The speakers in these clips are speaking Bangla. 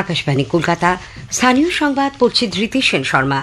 আকাশবাণী, কলকাতা। স্থানীয় সংবাদ পড়ছে ধৃতি সেন শর্মা।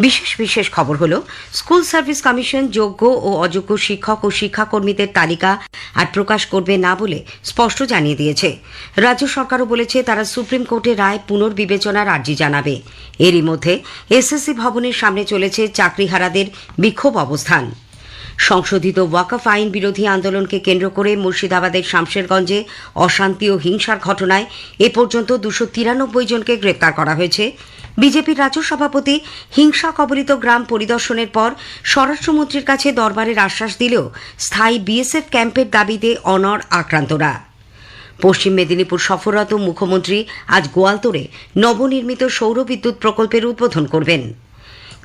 বিশেষ বিশেষ খবর হল, স্কুল সার্ভিস কমিশন যোগ্য ও অযোগ্য শিক্ষক ও শিক্ষাকর্মীদের তালিকা আর প্রকাশ করবে না বলে স্পষ্ট জানিয়ে দিয়েছে। রাজ্য সরকারও বলেছে, তারা সুপ্রিম কোর্টের রায় পুনর্বিবেচনার আর্জি জানাবে। এরই মধ্যে এসএসসি ভবনের সামনে চলেছে চাকরিহারাদের বিক্ষোভ অবস্থান। সংশোধিত ওয়াকফ আইন বিরোধী আন্দোলনকে কেন্দ্র করে মুর্শিদাবাদের শামশেরগঞ্জে অশান্তি ও হিংসার ঘটনায় এ পর্যন্ত দুশো তিরানব্বই জনকে গ্রেপ্তার করা হয়েছে। বিজেপির রাজ্য সভাপতি হিংসা কবলিত গ্রাম পরিদর্শনের পর স্বরাষ্ট্রমন্ত্রীর কাছে দরবারের আশ্বাস দিলেও স্থায়ী বিএসএফ ক্যাম্পের দাবিতে অনর আক্রান্তরা। পশ্চিম মেদিনীপুর সফররত মুখ্যমন্ত্রী আজ গোয়ালতোড়ে নবনির্মিত সৌর বিদ্যুৎ প্রকল্পের উদ্বোধন করবেন।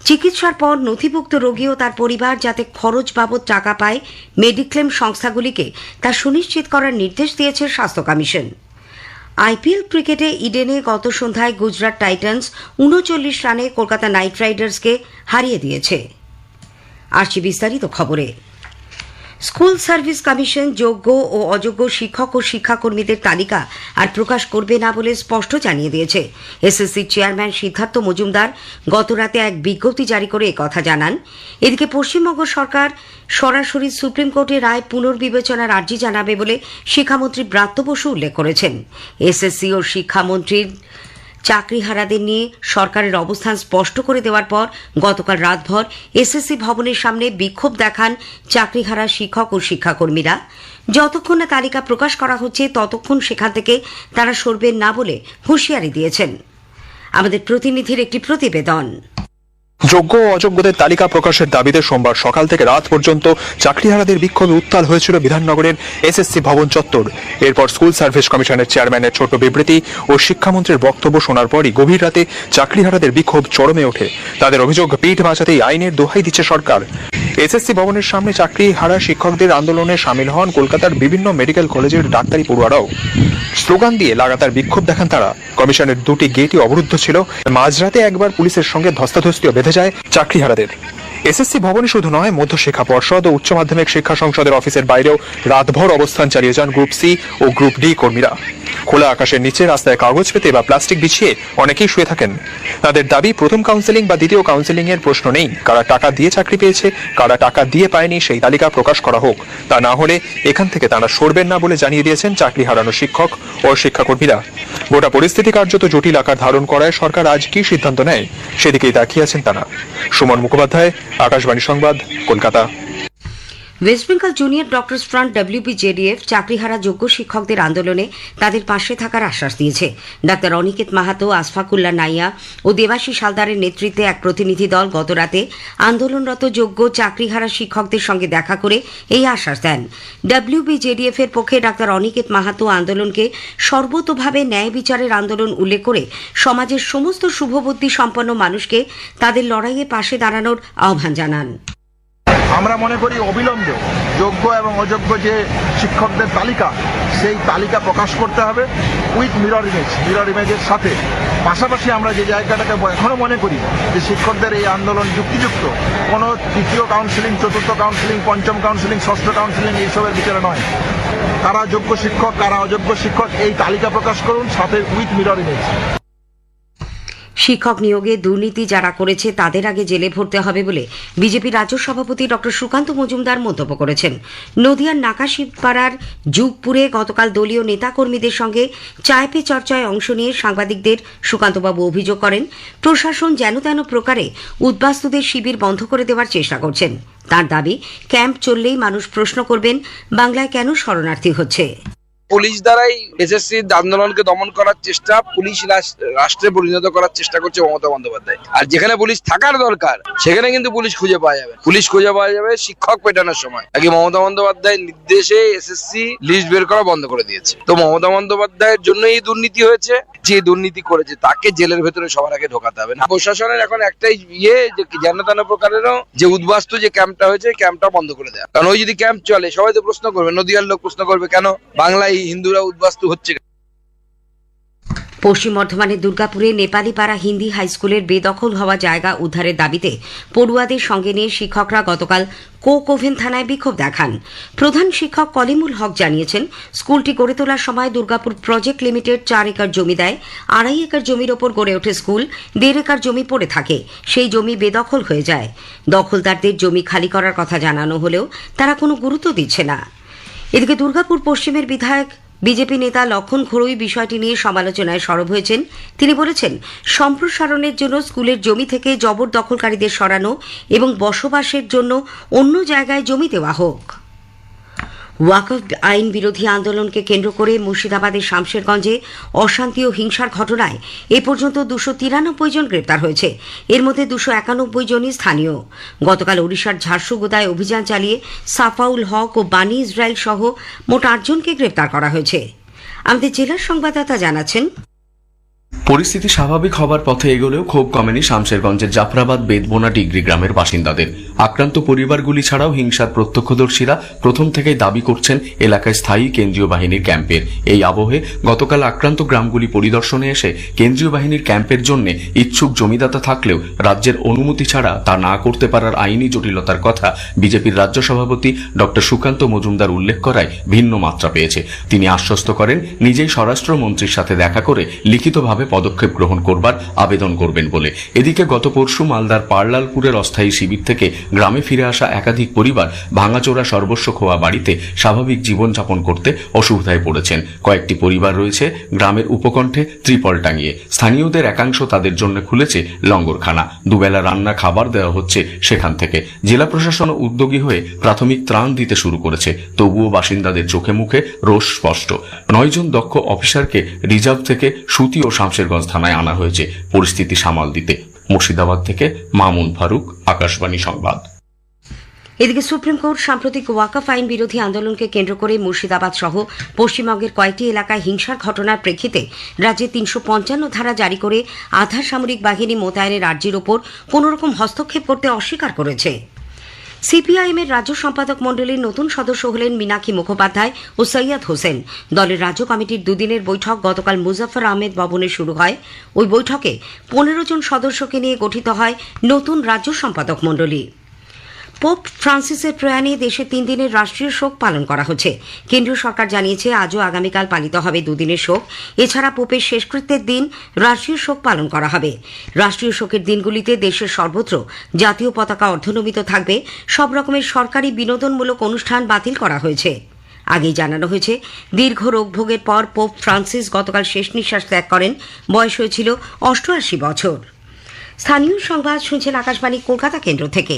চিকিৎসার পর নথিভুক্ত রোগী ও তার পরিবার যাতে খরচ বাবদ টাকা পায় মেডিক্লেম সংস্থাগুলিকে তা সুনিশ্চিত করার নির্দেশ দিয়েছে স্বাস্থ্য কমিশন। আইপিএল ক্রিকেটে ইডেনে গত সন্ধ্যায় গুজরাট টাইটান্স উনচল্লিশ রানে কলকাতা নাইট রাইডার্সকে হারিয়ে দিয়েছে। আসছি বিস্তারিত খবরে। স্কুল সার্ভিস কমিশন যোগ্য ও অযোগ্য শিক্ষক ও শিক্ষাকর্মীদের তালিকা আর প্রকাশ করবে না বলে স্পষ্ট জানিয়ে দিয়েছে। এসএসসির চেয়ারম্যান সিদ্ধার্থ মজুমদার গতরাতে এক বিজ্ঞপ্তি জারি করে একথা জানান। এদিকে পশ্চিমবঙ্গ সরকার সরাসরি সুপ্রিম কোর্টের রায় পুনর্বিবেচনার আর্জি জানাবে বলে শিক্ষামন্ত্রী ব্রাত্য বসু উল্লেখ করেছেন। এসএসসি ও শিক্ষামন্ত্রীর চাকরিহারাদের নিয়ে সরকারের অবস্থান স্পষ্ট করে দেওয়ার পর গতকাল রাতভর এসএসসি ভবনের সামনে বিক্ষোভ দেখান চাকরিহারা শিক্ষক ও শিক্ষাকর্মীরা। যতক্ষণ না তালিকা প্রকাশ করা হচ্ছে, ততক্ষণ সেখান থেকে তারা সরবেন না বলে হুঁশিয়ারি দিয়েছেন। আমাদের প্রতিনিধির একটি প্রতিবেদন। যোগ্য ও অযোগ্যদের তালিকা প্রকাশের দাবিতে সোমবার সকাল থেকে রাত পর্যন্ত চাকরিহারাদের বিক্ষোভে উত্তাল হয়েছিল বিধাননগরের এসএসসি ভবন চত্বর। এরপর স্কুল সার্ভিস কমিশনের চেয়ারম্যানের ছোট বিবৃতি ও শিক্ষামন্ত্রীর বক্তব্য শোনার পরই গভীর রাতে চাকরিহারাদের বিক্ষোভ চরমে ওঠে। তাদের অভিযোগ, পিঠ বাঁচাতেই আইনের দোহাই দিচ্ছে সরকার। এসএসসি ভবনের সামনে চাকরি হারা শিক্ষকদের আন্দোলনে সামিল হন কলকাতার বিভিন্ন মেডিকেল কলেজের ডাক্তারি পড়ুয়ারাও। স্লোগান দিয়ে লাগাতার বিক্ষোভ দেখান তারা। কমিশনের দুটি গেটই অবরুদ্ধ ছিল। মাঝরাতে একবার পুলিশের সঙ্গে ধস্তাধস্তিও বেঁধে যায় চাকরিহারাদের। এসএসসি ভবনে শুধু নয় মধ্যশিক্ষা পর্ষদ ও উচ্চ মাধ্যমিক শিক্ষা সংসদের অফিসের বাইরেও রাতভর অবস্থান চালিয়ে যান গ্রুপ সি ও গ্রুপ ডি কর্মীরা। খোলা আকাশের নিচে রাস্তায় কাগজ পেতে বা প্লাস্টিক বিছিয়ে অনেকেই শুয়ে থাকেন। তাদের দাবি, প্রথম কাউন্সেলিং বা দ্বিতীয় কাউন্সেলিং এর প্রশ্ন নেই। কারা টাকা দিয়ে চাকরি পেয়েছে কারা টাকা দিয়ে পায়নি সেই তালিকা প্রকাশ করা হোক। তা না হলে এখান থেকে তারা সরবেন না বলে জানিয়ে দিয়েছেন চাকরি হারানো শিক্ষক ও শিক্ষাকর্মীরা। গোটা পরিস্থিতি কার্যত জটিল আকার ধারণ করায় সরকার আজ কি সিদ্ধান্ত নেয়, সেদিকেই তাকিয়ে আছেন তারা। সুমন মুখোপাধ্যায়, আকাশবাণী সংবাদ, Kolkata. West Bengal junior doctors front WBJDF চাকরিহারা যোগ্য শিক্ষকদের আন্দোলনে তাদের পাশে থাকার আশ্বাস দিয়েছে। ডাক্তার অনিকেত মাহাতো আসফাকুল্লা নাইয়া ও দেবাশী সালদারের নেতৃত্বে এক প্রতিনিধি দল গতরাতে আন্দোলনরত যোগ্য চাকরিহারা শিক্ষকদের সঙ্গে দেখা করে এই আশ্বাস দেন। ডব্লিউবিজেডিএফ এর পক্ষে ডাক্তার অনিকেত মাহাতো আন্দোলনকে সর্বতোভাবে ন্যায় বিচারের আন্দোলন উল্লেখ করে সমাজের সমস্ত শুভবুদ্ধি সম্পন্ন মানুষকে তাদের লড়াইয়ে পাশে দাঁড়ানোর আহ্বান জানান। আমরা মনে করি অবিলম্বে যোগ্য এবং অযোগ্য যে শিক্ষকদের তালিকা, সেই তালিকা প্রকাশ করতে হবে উইথ মিরর ইমেজ মিরর ইমেজের সাথে। পাশাপাশি আমরা যে জায়গাটাকে এখনও মনে করি যে শিক্ষকদের এই আন্দোলন যুক্তিযুক্ত, কোনো তৃতীয় কাউন্সিলিং চতুর্থ কাউন্সিলিং পঞ্চম কাউন্সিলিং ষষ্ঠ কাউন্সিলিং এইসবের বিচারে নয়। কারা যোগ্য শিক্ষক কারা অযোগ্য শিক্ষক, এই তালিকা প্রকাশ করুন, সাথে উইথ মিরর ইমেজ শিক্ষক নিয়োগে দুর্নীতি যারা করেছে তাদের আগে জেলে ভরতে হবে বলে বিজেপি রাজ্য সভাপতি ডক্টর সুকান্ত মজুমদার মন্তব্য করেছেন। নদিয়ার নাকাশিপাড়ার যুগপুরে গতকাল দলীয় নেতাকর্মীদের সঙ্গে চায় পে চর্চায় অংশ নিয়ে সাংবাদিকদের সুকান্তবাবু অভিযোগ করেন, প্রশাসন যেন তেন প্রকারে উদ্বাস্তুদের শিবির বন্ধ করে দেওয়ার চেষ্টা করছেন। তার দাবি, ক্যাম্প চললেই মানুষ প্রশ্ন করবেন, বাংলায় কেন শরণার্থী হচ্ছে? পুলিশ দ্বারাই এসএসসি আন্দোলনকে দমন করার চেষ্টা, পুলিশ রাষ্ট্রে পরিণত করার চেষ্টা করছে মমতা বন্দ্যোপাধ্যায়। আর যেখানে পুলিশ থাকার দরকার, সেখানে কিন্তু পুলিশ খুঁজে পাওয়া যাবে। পুলিশ খুঁজে পাওয়া যাবে শিক্ষক পেটানোর সময়। আগে মমতা বন্দ্যোপাধ্যায়ের নির্দেশে এসএসসি লিস্ট বের করা বন্ধ করে দিয়েছে। তো মমতা বন্দ্যোপাধ্যায়ের জন্য এই দুর্নীতি হয়েছে, যে দুর্নীতি করেছে, তাকে জেলের ভেতরে সবার আগে ঢোকাতে হবে না। প্রশাসনের এখন একটাই ইয়ে যে যেন তেন প্রকারেরও যে উদ্বাস্তু যে ক্যাম্পটা হয়েছে ক্যাম্পটা বন্ধ করে দেয়। কারণ ওই যদি ক্যাম্প চলে, সবাই তো প্রশ্ন করবে, নদীয়ার লোক প্রশ্ন করবে, কেন? বাংলায় হিন্দুরা উদ্বাস্তু হচ্ছে পশ্চিম বর্ধমানের দুর্গাপুরে নেপালিপাড়া হিন্দি হাই স্কুলের বেদখল হওয়া জায়গা উদ্ধারের দাবিতে পড়ুয়াদের সঙ্গে নিয়ে শিক্ষকরা গতকাল কো কোভেন থানায় বিক্ষোভ দেখান। প্রধান শিক্ষক কলিমুল হক জানিয়েছেন, স্কুলটি গড়ে তোলার সময় দুর্গাপুর প্রজেক্ট লিমিটেড চার একর জমি দেয়, আড়াই একর জমির ওপর গড়ে ওঠে স্কুল, দেড় একর জমি পড়ে থাকে, সেই জমি বেদখল হয়ে যায়। দখলদারদের জমি খালি করার কথা জানানো হলেও তারা কোনো গুরুত্ব দিচ্ছে না। এদিকে দুর্গাপুর পশ্চিমের বিধায়ক, বিজেপি নেতা লক্ষণ ঘোড়ই বিষয়টি নিয়ে সমালোচনায় সরব হয়েছেন। তিনি বলেছেন, সম্প্রসারণের জন্য স্কুলের জমি থেকে জবরদখলকারীদের সরানো এবং বসবাসের জন্য অন্য জায়গায় জমি দেওয়া হোক। ওয়াকফ আইন বিরোধী আন্দোলনকে কেন্দ্র করে মুর্শিদাবাদের শামশেরগঞ্জে অশান্তি ও হিংসার ঘটনায় এ পর্যন্ত দুশো তিরানব্বই জন গ্রেপ্তার হয়েছে। এর মধ্যে দুশো একানব্বই জনই স্থানীয়। গতকাল ওড়িশার ঝারসুগুদায় অভিযান চালিয়ে সাফাউল হক ও বানি ইসরায়েল সহ মোট আটজনকে গ্রেপ্তার করা হয়েছে। আমাদের জেলার সংবাদদাতা জানাচ্ছেন পরিস্থিতি স্বাভাবিক হবার পথে এগোলেও ক্ষোভ কমেনি শামশেরগঞ্জের জাফরাবাদ, বেদবোনা, ডিগ্রি গ্রামের বাসিন্দাদের। আক্রান্ত পরিবারগুলি ছাড়াও হিংসার প্রত্যক্ষদর্শীরা প্রথম থেকেই দাবি করছেন এলাকায় স্থায়ী কেন্দ্রীয় বাহিনীর ক্যাম্পের। এই আবহে গতকাল আক্রান্ত গ্রামগুলি পরিদর্শনে এসে কেন্দ্রীয় বাহিনীর ক্যাম্পের জন্য ইচ্ছুক জমিদাতা থাকলেও রাজ্যের অনুমতি ছাড়া তা না করতে পারার আইনি জটিলতার কথা বিজেপির রাজ্য সভাপতি ডক্টর সুকান্ত মজুমদার উল্লেখ করায় ভিন্ন মাত্রা পেয়েছে। তিনি আশ্বস্ত করেন, নিজেই স্বরাষ্ট্রমন্ত্রীর সাথে দেখা করে লিখিতভাবে পদক্ষেপ গ্রহণ করবার আবেদন করবেন বলে। এদিকে গত পরশু মালদার পার্লালপুরের অস্থায়ী শিবির থেকে গ্রামে ফিরে আসা একাধিক পরিবার ভাঙাচোরা সর্বস্ব খোয়া বাড়িতে স্বাভাবিক জীবনযাপন করতে অসুবিধায় পড়েছেন। কয়েকটি পরিবার রয়েছে গ্রামের উপকণ্ঠে ত্রিপল টাঙিয়ে। স্থানীয়দের একাংশ তাদের জন্য খুলেছে লঙ্গরখানা। দুবেলা রান্না খাবার দেওয়া হচ্ছে সেখান থেকে। জেলা প্রশাসন উদ্যোগী হয়ে প্রাথমিক ত্রাণ দিতে শুরু করেছে। তবুও বাসিন্দাদের চোখে মুখে রোষ স্পষ্ট। নয়জন দক্ষ অফিসারকে রিজার্ভ থেকে সুতি ও শামশেরগঞ্জ থানায় আনা হয়েছে পরিস্থিতি সামাল দিতে। মুর্শিদাবাদ থেকে মামুন ফারুক, আকাশবাণী সংবাদ। এদিকে সুপ্রিম কোর্ট সাম্প্রতিক ওয়াকফ আইন বিরোধী আন্দোলনকে কেন্দ্র করে মুর্শিদাবাদ সহ পশ্চিমবঙ্গের কয়েকটি এলাকায় হিংসার ঘটনার প্রেক্ষিতে রাজ্যে তিনশো পঞ্চান্ন ধারা জারি করে আধা সামরিক বাহিনী মোতায়েনের আর্জির ওপর কোনোরকম হস্তক্ষেপ করতে অস্বীকার করেছে। সিপিআইএমের রাজ্য সম্পাদক মণ্ডলীর নতুন সদস্য হলেন মিনাকী মুখোপাধ্যায় ও সৈয়দ হোসেন। দলের রাজ্য কমিটির দুদিনের বৈঠক গতকাল মুজাফর আহমেদ ভবনে শুরু হয়। ওই বৈঠকে পনেরো জন সদস্যকে নিয়ে গঠিত হয় নতুন রাজ্য সম্পাদক মণ্ডলী। পোপ ফ্রান্সিসের প্রয়াণে দেশে তিন দিনের রাষ্ট্রীয় শোক পালন করা হচ্ছে। কেন্দ্রীয় সরকার জানিয়েছে, আজও আগামীকাল পালিত হবে দুদিনের শোক। এছাড়া পোপের শেষকৃত্যের দিন রাষ্ট্রীয় শোক পালন করা হবে। রাষ্ট্রীয় শোকের দিনগুলিতে দেশের সর্বত্র জাতীয় পতাকা অর্ধনমিত থাকবে। সব রকমের সরকারি বিনোদনমূলক অনুষ্ঠান বাতিল করা হয়েছে। আগেই জানানো হয়েছে, দীর্ঘ রোগভোগের পর পোপ ফ্রান্সিস গতকাল শেষ নিঃশ্বাস ত্যাগ করেন। বয়স হয়েছিল অষ্টআশি বছর। স্থানীয় সংবাদ শুনছেন আকাশবাণী কলকাতা কেন্দ্র থেকে।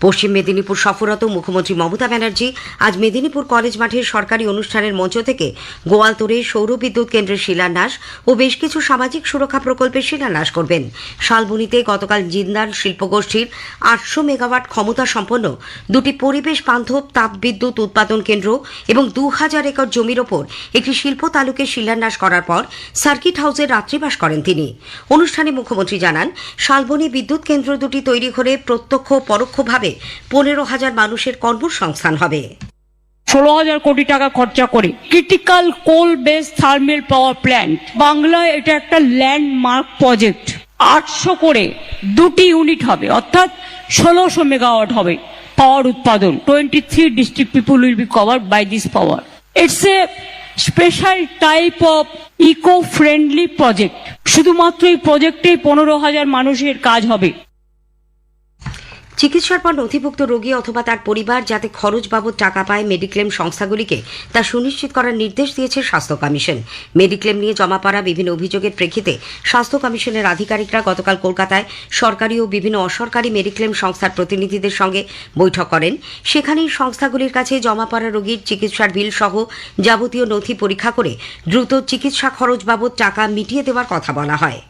পশ্চিম মেদিনীপুর সফররত মুখ্যমন্ত্রী মমতা ব্যানার্জি আজ মেদিনীপুর কলেজ মাঠের সরকারি অনুষ্ঠানের মঞ্চ থেকে গোয়ালতোড়ে সৌর বিদ্যুৎ কেন্দ্রের শিলান্যাস ও বেশ কিছু সামাজিক সুরক্ষা প্রকল্পের শিলান্যাস করবেন। শালবনীতে গতকাল জিন্দাল শিল্পগোষ্ঠীর আটশো মেগাওয়াট ক্ষমতা সম্পন্ন দুটি পরিবেশ বান্ধব তাপবিদ্যুৎ উৎপাদন কেন্দ্র এবং দু হাজার একর জমির ওপর একটি শিল্প তালুকের শিলান্যাস করার পর সার্কিট হাউসে রাত্রিবাস করেন তিনি। অনুষ্ঠানে মুখ্যমন্ত্রী জানান, শালবনী বিদ্যুৎ কেন্দ্র দুটি তৈরি করে প্রত্যক্ষ ও পরোক্ষভাবে পনেরো হাজার মানুষের কর্মসংস্থান হবে। ষোলো হাজার কোটি টাকা খরচা করে। Critical coal base thermal power plant বাংলায় এটা একটা ল্যান্ডমার্ক প্রজেক্ট আটশো করে দুটি ইউনিট হবে, অর্থাৎ ষোলোশো মেগাওয়াট হবে পাওয়ার উৎপাদন। Twenty three district people will be covered by this power it's a special type of eco friendly project শুধুমাত্র এই প্রজেক্টে পনেরো হাজার মানুষের কাজ হবে। চিকিৎসার পর নথিভুক্ত রোগী অথবা তার পরিবার যাতে খরচ বাবদ টাকা পায় মেডিক্লেম সংস্থাগুলিকে তা সুনিশ্চিত করার নির্দেশ দিয়েছে স্বাস্থ্য কমিশন। মেডিক্লেম নিয়ে জমা পড়া বিভিন্ন অভিযোগের প্রেক্ষিতে স্বাস্থ্য কমিশনের আধিকারিকরা গতকাল কলকাতায় সরকারি ও বিভিন্ন অসরকারি মেডিক্লেম সংস্থার প্রতিনিধিদের সঙ্গে বৈঠক করেন। সেখানেই সংস্থাগুলির কাছে জমা পড়া রোগীর চিকিৎসার বিল সহ যাবতীয় নথি পরীক্ষা করে দ্রুত চিকিৎসা খরচ বাবদ টাকা মিটিয়ে দেওয়ার কথা বলা হয়।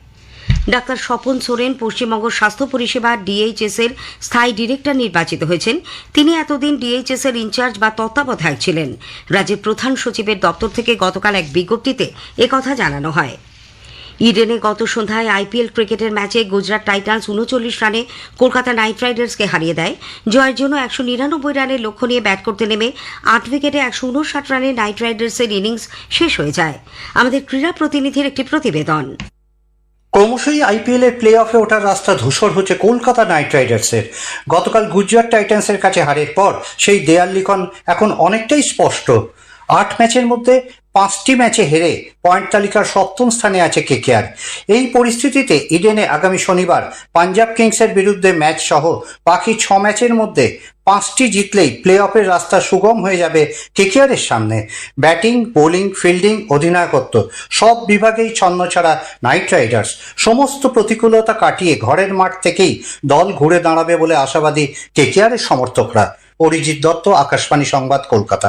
ডাক্তার স্বপন সোরেন পশ্চিমবঙ্গ স্বাস্থ্য পরিষেবা ডিএইচএস এর স্থায়ী ডিরেক্টর নির্বাচিত হয়েছেন। তিনি এতদিন ডিএইচএস এর ইনচার্জ বা তত্ত্বাবধায়ক ছিলেন। রাজ্যের প্রধান সচিবের দপ্তর থেকে গতকাল এক বিজ্ঞপ্তিতে একথা জানানো হয়। ইডেনে গত সন্ধ্যায় আইপিএল ক্রিকেটের ম্যাচে গুজরাট টাইটান্স উনচল্লিশ রানে কলকাতা নাইট রাইডার্সকে হারিয়ে দেয়। জয়ের জন্য একশো নিরানব্বই রানের লক্ষ্য নিয়ে ব্যাট করতে নেমে আট উইকেটে একশো উনষাট রানে নাইট রাইডার্সের ইনিংস শেষ হয়ে যায়। আমাদের ক্রীড়া প্রতিনিধির একটি প্রতিবেদন। ক্রমশই আইপিএল এর প্লে অফে ওঠার রাস্তা ধূসর হচ্ছে কলকাতা নাইট রাইডার্সের। গতকাল গুজরাট টাইটান্সের কাছে হারের পর সেই দেয়াল লিখন এখন অনেকটাই স্পষ্ট। আট ম্যাচের মধ্যে পাঁচটি ম্যাচে হেরে পয়েন্ট তালিকার সপ্তম স্থানে আছে কেকেআর। এই পরিস্থিতিতে ইডেনে আগামী শনিবার পাঞ্জাব কিংসের বিরুদ্ধে ম্যাচ সহ বাকি ছ ম্যাচের মধ্যে পাঁচটি জিতলেই প্লে অফের রাস্তা সুগম হয়ে যাবে কেকেআরের সামনে। ব্যাটিং, বোলিং, ফিল্ডিং, অধিনায়কত্ব সব বিভাগেই ছন্ন ছাড়া নাইট রাইডার্স। সমস্ত প্রতিকূলতা কাটিয়ে ঘরের মাঠ থেকেই দল ঘুরে দাঁড়াবে বলে আশাবাদী কেকেআরের সমর্থকরা। অরিজিৎ দত্ত, আকাশবাণী সংবাদ, কলকাতা।